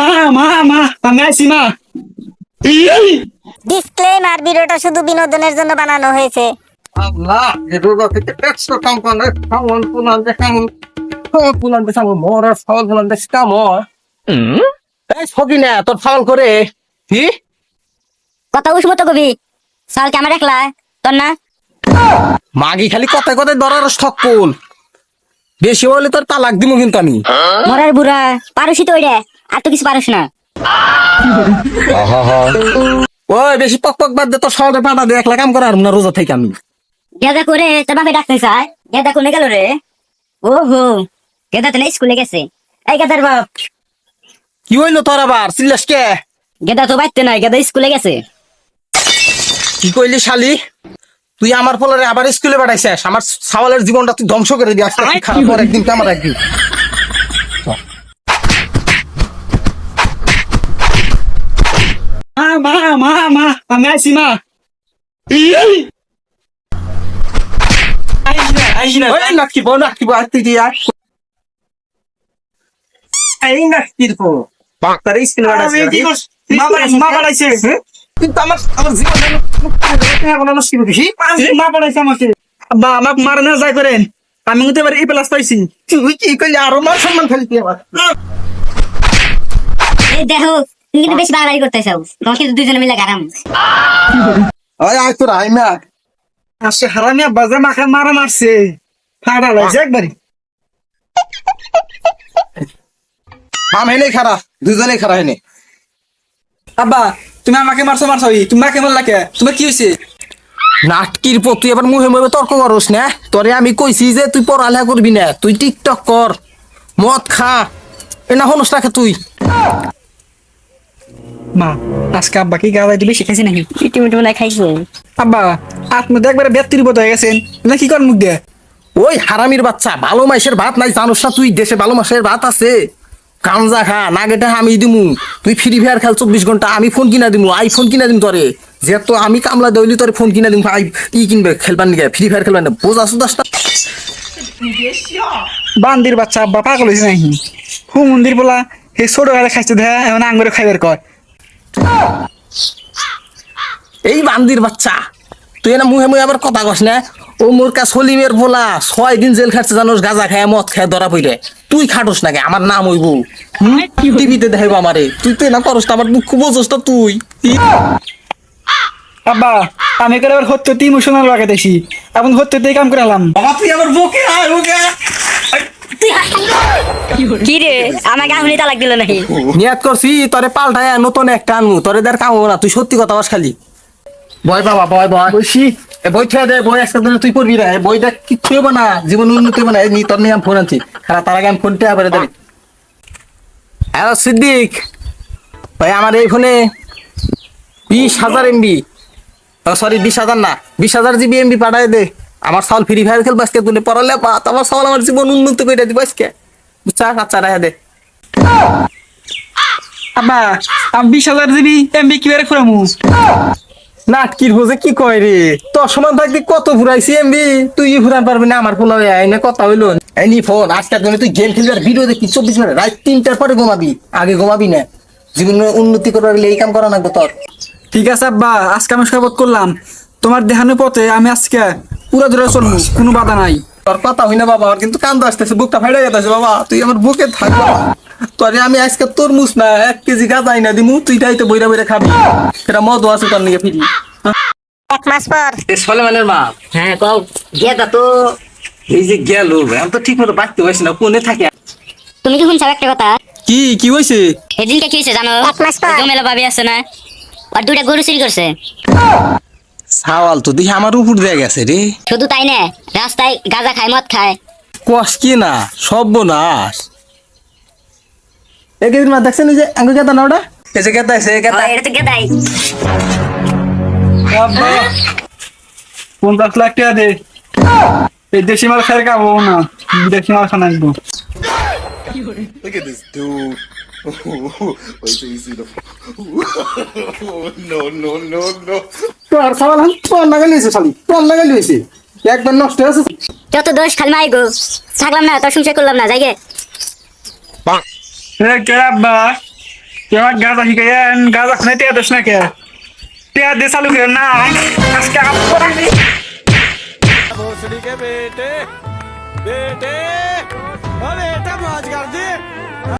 মা মা মা আমি মা। ডিসক্লেমার ভিডিওটা শুধু বিনোদনের জন্য বানানো হয়েছে। আল্লাহ থেকে একশো কাম করে পুলান যে কেমন মরার ফাউল পুলান যে কেমন এই না তোর ফাউল করে। কি? কথা উসমত কবি। সাল ক্যামেরা একলা তোর না? মাগি খালি কথায় কথায় ধরার ঠকুন বেশি হলে তোর তালাক দিব কিন্তু আমি। মরার বুড়া পারুসি তো ওইটা আর তো কিছু পারুস না। ওই বেশি পক পক বাদ দে তোর শহরে পাঠা দিয়ে একলা কাম করার না রোজা থেকে আমি। গেদা করে তোর বাপে ডাকতে চায় গেদা কোনে গেল রে? ও হো গেদা তো না স্কুলে গেছে। এই গেদার বাপ। কি হইল তোর আবার? সিল্লাস কে? গেদা তো বাইতে নাই গেদা স্কুলে গেছে। কি কইলি শালি? তুই আমার ফলরে আবার স্কুলে পাঠাইছিস আমার সাওয়ালের জীবনটা তুই ধ্বংস করে দিয়ে আসতে খারাপ পর একদিন তো আমার একদিন। মা মা মা আমি আইছি মা নাকিব নাকিব আত্তি দিয়া এই না তার স্কুলে আমি কি? করছি মা বাড়াইছে কিন্তু আমার আমার জীবনটা এখন নষ্ট করে দিছি মা বাড়াইছে আমাকে। বা আমাকে মারে না যাই করেন। আমি কিন্তু এবার এই প্লাস পাইছি। তুই কি কইলি? আরও মান সম্মান খালি তুই আমার দেখো তুমি কিন্তু বেশি বাড়াবাড়ি করতে চাও। তোমার কিন্তু দুজনে মিলে গারাম। ওই আয় তোর আই না আসে হারামি যে মারা মারছে। ফাড়া লাগছে একবারই। আম হেনে খারা দুজনে খারা হেনে আব্বা তুমি আমাকে মারছো মারছো তুমি মাকে মারলা কে? তোমার কি হয়েছে নাটকির পর তুই এবার মুহে মুহে তর্ক করস না? তোরে আমি কইছি যে তুই পড়ালেখা করবি না তুই টিকটক কর মদ খা। এ না হনস রাখে তুই। মা আজকে আব্বা কি গাওয়াই দিবে? শিখাইছি নাকি? মিটি মিটি মনে খাইছো। আব্বা আপনি তো একবারে বেত্তির মতো হয়ে গেছেন। না কি কর মুখ দিয়ে? ওই হারামির বাচ্চা ভালো মাসের ভাত নাই জানোস না তুই? দেশে ভালো মাসের ভাত আছে। কামজা খা না গেটা আমি দিমু। তুই ফ্রি ফায়ার খেল চব্বিশ ঘণ্টা আমি ফোন কিনা দিমু আইফোন কিনা দিম তোরে। যে তো আমি কামলা দইলি তোরে ফোন কিনা দিম আই ই কিনবে খেলবার নিকে ফ্রি ফায়ার খেলবার না বোঝা সুদাস না। বান্দির বাচ্চা আব্বা পাগল হয়েছে নাকি? হু মন্দির বলা হে ছোট গাড়ি খাইতে দেয় এখন আঙ্গুরে খাইবার কয়। এই বান্দির বাচ্চা তুই না মুহে মুহে আবার কথা কস না। ও মোর কা সলিমের বলা ছয় দিন জেল খাটছে জানোস গাজা খায় মদ খায় ধরা পইরে। তুই খাটোস নাকি আমার নাম হইব। টিভিতে দেখাইবো আমারে। তুই তো না করস না আমার দুঃখ বোঝস না তুই। আব্বা আমি করে এবার হত্যতে ইমোশনাল লাগাইতেছি এখন হত্যতেই কাম করে এলাম। বাবা তুই আমার বুকে আয় বুকে কি রে? আমাকে আহুনি তালাক দিল নাকি? নিয়াত করছি তোরে পাল্টায় নতুন একটা আনমু। তোরে দেড় কাম না তুই সত্যি কথা বাস খালি। বয় বাবা বয় বয় বলছি বই ছেড়ে দে বই আজকে দিনে তুই পড়বি না। এই বইটা কিচ্ছু হইব না জীবন উন্নতি হবে না। এই তোর নিয়ে আমি ফোন আনছি। খারাপ তার আগে আমি ফোনটা আবার দেবি। হ্যালো সিদ্দিক। ভাই আমার এই ফোনে বিশ হাজার এমবি সরি বিশ হাজার না। বিশ হাজার জিবি এমবি পাঠায় দে। আমার সাউল ফ্রি ফায়ার খেলব আজকে তুলে পড়ালে পাত আমার সাউল আমার জীবন উন্নতি করে দিব আজকে। বুঝছা? আচ্ছা রাখা দে। আব্বা আমি বিশ হাজার জিবি এমবি কি বেড়ে ফুরামু নাটকির বোঝে কি কয় রে? তোর সমান থাকতে কত ঘুরাইছি এমবি তুই ঘুরান পারবি না আমার পোলা এনে কথা হইল। এনি ফোন আজকের জন্য তুই গেম খেলবি আর ভিডিও দেখি চব্বিশ মিনিট রাত তিনটার পরে ঘুমাবি। আগে ঘুমাবি না। জীবনে উন্নতি করবার গেলে এই কাম করা লাগবে তোর। ঠিক আছে আব্বা আজকে আমি শপথ করলাম। তোমার দেহানোর পথে আমি আজকে পুরো ধরে চলবো কোনো বাধা নাই। তোর কথা হই না বাবা কিন্তু কান্দা আসতেছে বুকটা ফেড়ে গেছে বাবা তুই আমার বুকে থাক বাবা। তোরে আমি আজকে তরমুজ না এক কেজি গাঁজাই না দিমু তুই তাইতে বইরা বইরা খাবি। সেটা মদ আছে তোর নিয়ে ফিরি। এক মাস পর। সলেমানের মা। হ্যাঁ কও। গেদা তো এই যে গেল আমি তো ঠিক মতো বাঁচতে পারছি না কোনে থাকে? তুমি কি শুনছো একটা কথা? কি কি হয়েছে সেদিনকে কি হয়েছে জানো? এক মাস পর। জমেলা ভাবি আছে না আর দুইটা গরু চুরি করছে। সাওয়াল তো দেখি আমার উপর দিয়ে গেছে রে। শুধু তাই না রাস্তায় গাঁজা খায় মদ খায়। কষ কি না সর্বনাশ। একদিন মা দেখছেন যে আঙ্গুল কেতা না ওটা? এই যে কেতা আছে কেতা এটা তো আব্বা পঞ্চাশ লাখ টাকা দে। এই দেশি মাল খাই খাব না দেশি মাল খানা আসব। Look at this dude. Wait till you see the. no, no, no, no. তোর সাবান তোর লাগাই লইছে শালি তোর লাগাই লইছে একবার নষ্ট হয়েছে। যত দোষ খালি মাই গো। থাকলাম না তোর সংসার করলাম না জায়গায় হে কে আব্বা? কেমন গাঁজা শিখাইয়েন গাঁজা খুনে টিয়া দোষ না কে? টিয়া দিয়ে চালু করেন না আজকে আব্বা। ভোসড়ি কে বেটে বেটে। ओ बेटा मौज कर दी